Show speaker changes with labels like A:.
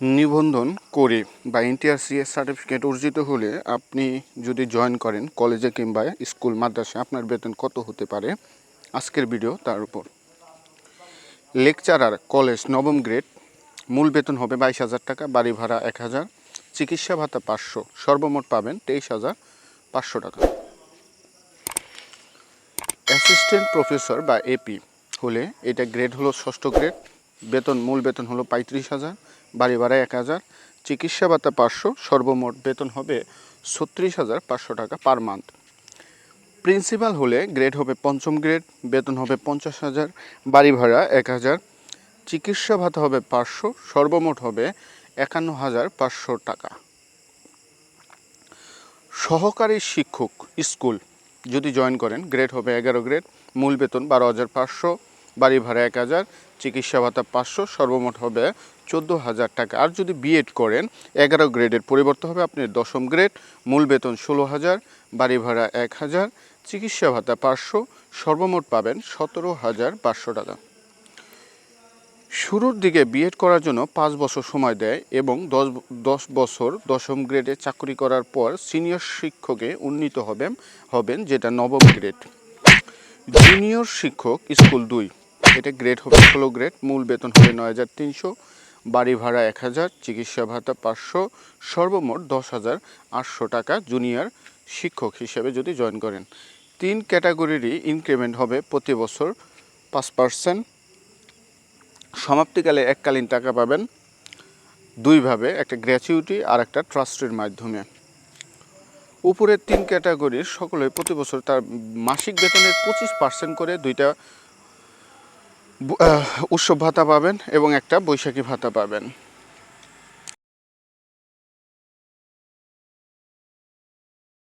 A: নিবন্ধন করে বা এনটিআরসিএস সার্টিফিকেট অর্জিত হলে আপনি যদি জয়েন করেন কলেজে কিংবা স্কুল মাদ্রাসা আপনার বেতন কত হতে পারে? আজকের ভিডিও তার উপর। লেকচারার কলেজ নবম গ্রেড মূল বেতন হবে বাইশ হাজার টাকা, বাড়ি ভাড়া এক হাজার, চিকিৎসা ভাতা পাঁচশো, সর্বমোট পাবেন তেইশ হাজার পাঁচশো টাকা। অ্যাসিস্ট্যান্ট প্রফেসর বা এপি হলে এটা গ্রেড হলো ষষ্ঠ গ্রেড বেতন, মূল বেতন হলো পঁয়ত্রিশ হাজার, বাড়ি ভাড়া এক হাজার, চিকিৎসা ভাতা পাঁচশো, সর্বমোট বেতন হবে ছত্রিশ হাজার পাঁচশো টাকা পার মান্থ। প্রিন্সিপাল হলে গ্রেড হবে পঞ্চম গ্রেড, বেতন হবে পঞ্চাশ হাজার, বাড়ি ভাড়া এক হাজার, চিকিৎসা ভাতা হবে পাঁচশো, সর্বমোট হবে একান্ন হাজার পাঁচশো টাকা। সহকারী শিক্ষক স্কুল, যদি জয়েন করেন, গ্রেড হবে এগারো গ্রেড, মূল বেতন বারো হাজার পাঁচশো বাড়ি ভাড়া এক হাজার, চিকিৎসা ভাতা পাঁচশো, সর্বমোট হবে চোদ্দ হাজার টাকা। আর যদি বিএড করেন, এগারো গ্রেডের পরিবর্তে হবে আপনি দশম গ্রেড, মূল বেতন ষোলো হাজার, বাড়ি ভাড়া এক হাজার, চিকিৎসা ভাতা পাঁচশো, সর্বমোট পাবেন সতেরো হাজার পাঁচশো টাকা। শুরুর দিকে বিএড করার জন্য পাঁচ বছর সময় দেয় এবং দশ দশ বছর দশম গ্রেডে চাকরি করার পর সিনিয়র শিক্ষকে উন্নীত হবেন হবেন যেটা নবম গ্রেড। জুনিয়র শিক্ষক স্কুল দুই। এটা গ্রেড হবে ষোলো গ্রেড মূল বেতন হবে নয় হাজার তিনশো, বাড়ি ভাড়া এক হাজার, চিকিৎসা ভাতা পাঁচশো, সর্বমোট দশ হাজার আটশো টাকা জুনিয়র শিক্ষক হিসেবে যদি জয়েন করেন। তিন ক্যাটাগরিরই ইনক্রিমেন্ট হবে প্রতি বছর পাঁচ পার্সেন্ট সমাপ্তিকালে এককালীন টাকা পাবেন দুইভাবে একটা গ্র্যাচুইটি আর একটা ট্রাস্টের মাধ্যমে। উপরের তিন ক্যাটাগরির সকলে প্রতি বছর তার মাসিক বেতনের পঁচিশ পার্সেন্ট করে দুইটা উৎসব ভাতা পাবেন এবং একটা বৈশাখী ভাতা পাবেন।